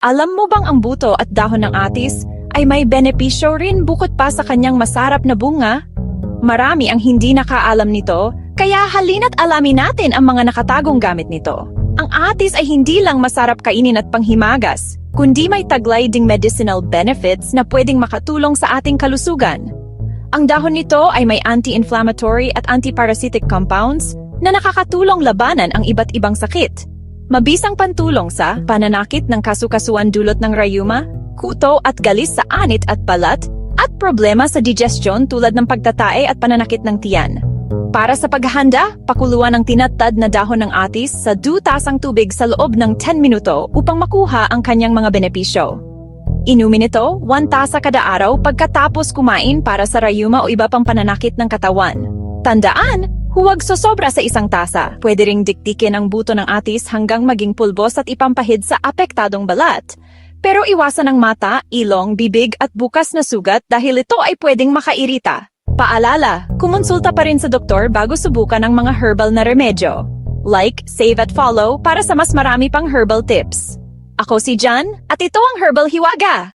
Alam mo bang ang buto at dahon ng atis ay may benepisyo rin bukod pa sa kanyang masarap na bunga? Marami ang hindi nakaalam nito, kaya halina't alamin natin ang mga nakatagong gamit nito. Ang atis ay hindi lang masarap kainin at panghimagas, kundi may taglay ding medicinal benefits na pwedeng makatulong sa ating kalusugan. Ang dahon nito ay may anti-inflammatory at antiparasitic compounds na nakakatulong labanan ang iba't ibang sakit. Mabisang pantulong sa pananakit ng kasukasuan dulot ng rayuma, kuto at galis sa anit at balat, at problema sa digestion tulad ng pagtatae at pananakit ng tiyan. Para sa paghahanda, pakuluan ang tinatad na dahon ng atis sa dutasang tubig sa loob ng 10 minuto upang makuha ang kanyang mga benepisyo. Inumin ito 1 tasa kada araw pagkatapos kumain para sa rayuma o iba pang pananakit ng katawan. Tandaan, huwag sosobra sa isang tasa. Pwede ring diktikin ang buto ng atis hanggang maging pulbos at ipampahid sa apektadong balat. Pero iwasan ang mata, ilong, bibig at bukas na sugat dahil ito ay pwedeng makairita. Paalala, kumonsulta pa rin sa doktor bago subukan ang mga herbal na remedyo. Like, save at follow para sa mas marami pang herbal tips. Ako si Jan, at ito ang Herbal Hiwaga!